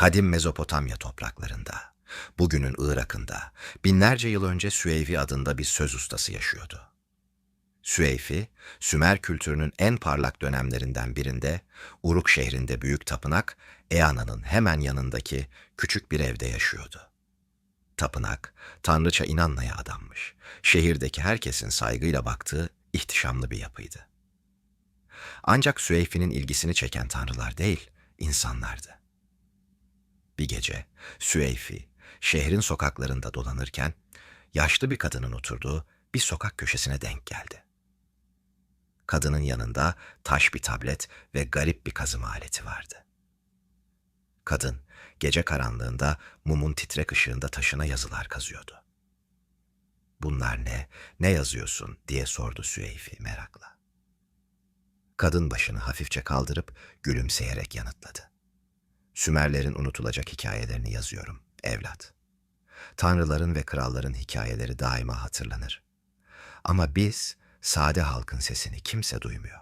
Kadim Mezopotamya topraklarında, bugünün Irak'ında binlerce yıl önce Süeyfi adında bir söz ustası yaşıyordu. Süeyfi, Sümer kültürünün en parlak dönemlerinden birinde Uruk şehrinde büyük tapınak Eana'nın hemen yanındaki küçük bir evde yaşıyordu. Tapınak, tanrıça inanmaya adanmış, şehirdeki herkesin saygıyla baktığı ihtişamlı bir yapıydı. Ancak Süeyfi'nin ilgisini çeken tanrılar değil, insanlardı. Bir gece Süeyfi şehrin sokaklarında dolanırken yaşlı bir kadının oturduğu bir sokak köşesine denk geldi. Kadının yanında taş bir tablet ve garip bir kazıma aleti vardı. Kadın gece karanlığında mumun titrek ışığında taşına yazılar kazıyordu. Bunlar ne, ne yazıyorsun diye sordu Süeyfi merakla. Kadın başını hafifçe kaldırıp gülümseyerek yanıtladı. Sümerlerin unutulacak hikayelerini yazıyorum, evlat. Tanrıların ve kralların hikayeleri daima hatırlanır. Ama biz, sade halkın sesini kimse duymuyor.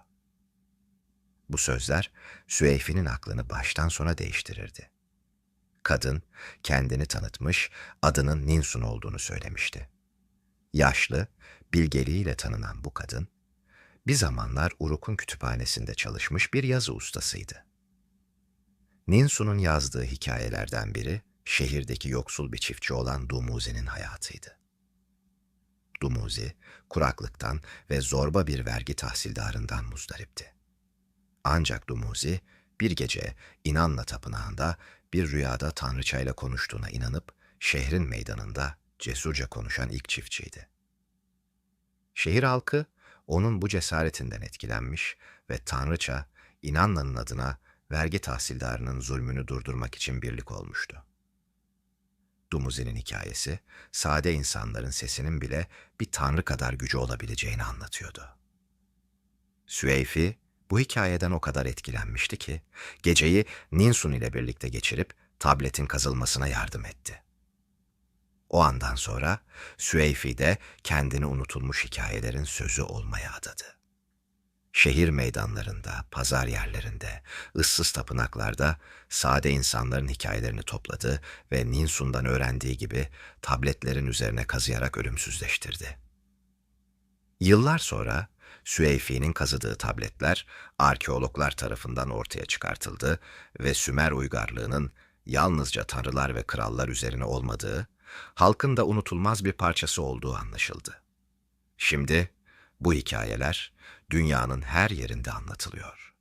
Bu sözler Süeyfi'nin aklını baştan sona değiştirirdi. Kadın kendini tanıtmış, adının Ninsun olduğunu söylemişti. Yaşlı, bilgeliğiyle tanınan bu kadın, bir zamanlar Uruk'un kütüphanesinde çalışmış bir yazı ustasıydı. Ninsu'nun yazdığı hikayelerden biri, şehirdeki yoksul bir çiftçi olan Dumuzi'nin hayatıydı. Dumuzi, kuraklıktan ve zorba bir vergi tahsildarından muzdaripti. Ancak Dumuzi, bir gece İnanla tapınağında bir rüyada tanrıçayla konuştuğuna inanıp şehrin meydanında cesurca konuşan ilk çiftçiydi. Şehir halkı onun bu cesaretinden etkilenmiş ve tanrıça İnanla'nın adına vergi tahsildarının zulmünü durdurmak için birlik olmuştu. Dumuzi'nin hikayesi, sade insanların sesinin bile bir tanrı kadar gücü olabileceğini anlatıyordu. Süeyfi, bu hikayeden o kadar etkilenmişti ki, geceyi Ninsun ile birlikte geçirip tabletin kazılmasına yardım etti. O andan sonra Süeyfi de kendini unutulmuş hikayelerin sözü olmaya adadı. Şehir meydanlarında, pazar yerlerinde, ıssız tapınaklarda sade insanların hikayelerini topladı ve Ninsun'dan öğrendiği gibi tabletlerin üzerine kazıyarak ölümsüzleştirdi. Yıllar sonra Süeyfi'nin kazıdığı tabletler arkeologlar tarafından ortaya çıkartıldı ve Sümer uygarlığının yalnızca tanrılar ve krallar üzerine olmadığı, halkın da unutulmaz bir parçası olduğu anlaşıldı. Şimdi bu hikayeler dünyanın her yerinde anlatılıyor.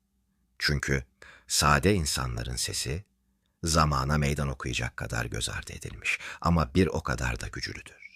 Çünkü sade insanların sesi zamana meydan okuyacak kadar göz ardı edilmiş ama bir o kadar da güçlüdür.